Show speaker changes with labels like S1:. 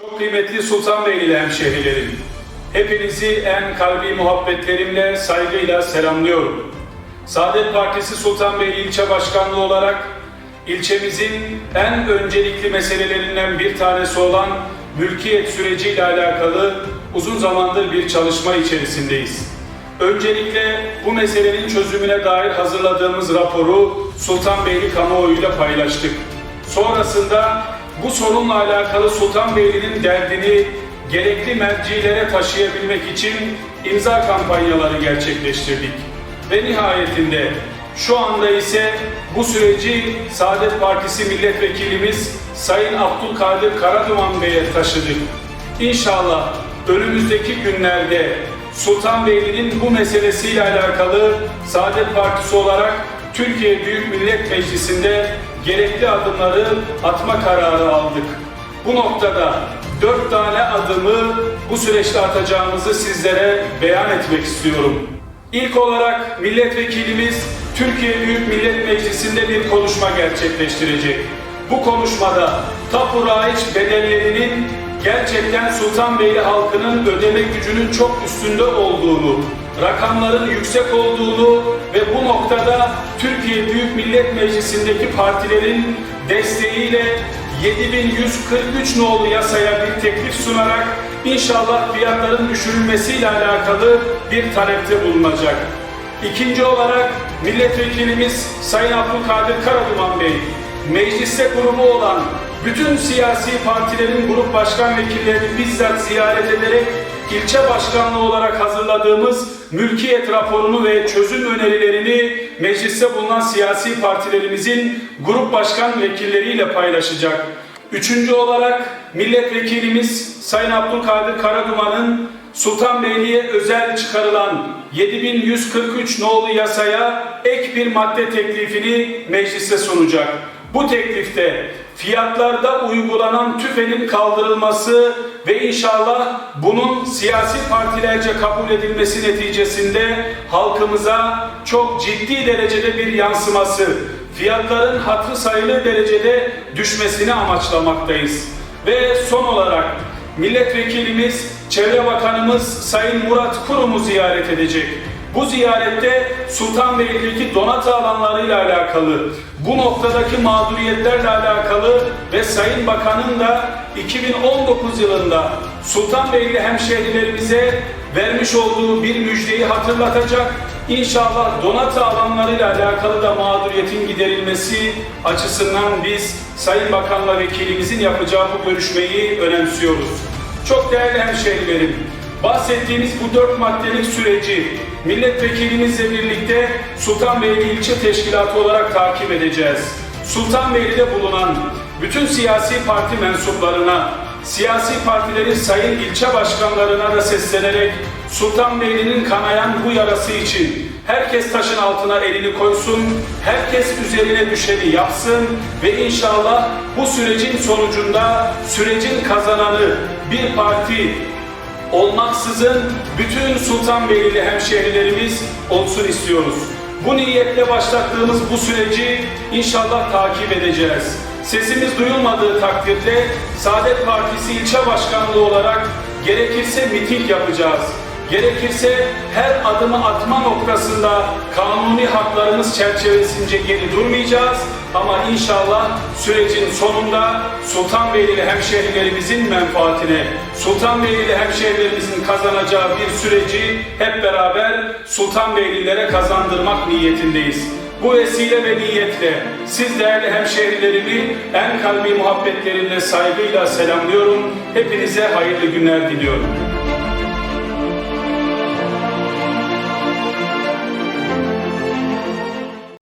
S1: Çok kıymetli Sultanbeyli hemşehrilerim, hepinizi en kalbi muhabbetlerimle, saygıyla selamlıyorum. Saadet Partisi Sultanbeyli İlçe Başkanlığı olarak ilçemizin en öncelikli meselelerinden bir tanesi olan mülkiyet süreciyle alakalı uzun zamandır bir çalışma içerisindeyiz. Öncelikle bu meselenin çözümüne dair hazırladığımız raporu Sultanbeyli kamuoyuyla paylaştık. Sonrasında bu sorunla alakalı Sultanbeyli'nin derdini gerekli mercilere taşıyabilmek için imza kampanyaları gerçekleştirdik. Ve nihayetinde şu anda ise bu süreci Saadet Partisi milletvekilimiz Sayın Abdülkadir Karaduman Bey'e taşıdık. İnşallah önümüzdeki günlerde Sultanbeyli'nin bu meselesiyle alakalı Saadet Partisi olarak Türkiye Büyük Millet Meclisi'nde gerekli adımları atma kararı aldık. Bu noktada dört tane adımı bu süreçte atacağımızı sizlere beyan etmek istiyorum. İlk olarak milletvekilimiz Türkiye Büyük Millet Meclisi'nde bir konuşma gerçekleştirecek. Bu konuşmada tapu raiç bedellerinin gerçekten Sultanbeyli halkının ödeme gücünün çok üstünde olduğunu, rakamların yüksek olduğunu ve bu noktada Millet Meclisi'ndeki partilerin desteğiyle 7143 nolu yasaya bir teklif sunarak inşallah fiyatların düşürülmesiyle alakalı bir talepte bulunacak. İkinci olarak milletvekilimiz Sayın Abdülkadir Karaduman Bey, mecliste grubu olan bütün siyasi partilerin grup başkan vekillerini bizzat ziyaret ederek ilçe başkanlığı olarak hazırladığımız mülkiyet raporunu ve çözüm önerilerini mecliste bulunan siyasi partilerimizin grup başkan vekilleriyle paylaşacak. Üçüncü olarak milletvekilimiz Sayın Abdülkadir Karaduman'ın Sultanbeyli'ye özel çıkarılan 7143 nolu yasaya ek bir madde teklifini meclise sunacak. Bu teklifte fiyatlarda uygulanan tüfenin kaldırılması ve inşallah bunun siyasi partilerce kabul edilmesi neticesinde halkımıza çok ciddi derecede bir yansıması, fiyatların hatırı sayılı derecede düşmesini amaçlamaktayız. Ve son olarak milletvekilimiz, Çevre Bakanımız Sayın Murat Kurum'u ziyaret edecek. Bu ziyarette Sultanbeyli'deki donatı alanlarıyla alakalı, bu noktadaki mağduriyetlerle alakalı ve Sayın Bakan'ın da 2019 yılında Sultanbeyli hemşehrilerimize vermiş olduğu bir müjdeyi hatırlatacak. İnşallah donatı alanlarıyla alakalı da mağduriyetin giderilmesi açısından biz Sayın Bakan'la vekilimizin yapacağı bu görüşmeyi önemsiyoruz. Çok değerli hemşehrilerim, bahsettiğimiz bu dört maddelik süreci milletvekilimizle birlikte Sultanbeyli İlçe Teşkilatı olarak takip edeceğiz. Sultanbeyli'de bulunan bütün siyasi parti mensuplarına, siyasi partilerin sayın ilçe başkanlarına da seslenerek Sultanbeyli'nin kanayan bu yarası için herkes taşın altına elini koysun, herkes üzerine düşeni yapsın ve inşallah bu sürecin sonucunda sürecin kazananı bir parti olmaksızın bütün Sultanbeyli hemşehrilerimiz olsun istiyoruz. Bu niyetle başlattığımız bu süreci inşallah takip edeceğiz. Sesimiz duyulmadığı takdirde Saadet Partisi ilçe başkanlığı olarak gerekirse miting yapacağız. Gerekirse her adımı atma noktasında kanuni haklarımız çerçevesince geri durmayacağız. Ama inşallah sürecin sonunda Sultanbeyli hemşehrilerimizin menfaatine, Sultanbeyli hemşehrilerimizin kazanacağı bir süreci hep beraber Sultanbeylilere kazandırmak niyetindeyiz. Bu vesile ve niyetle siz değerli hemşehrilerimi en kalbi muhabbetlerimle saygıyla selamlıyorum. Hepinize hayırlı günler diliyorum.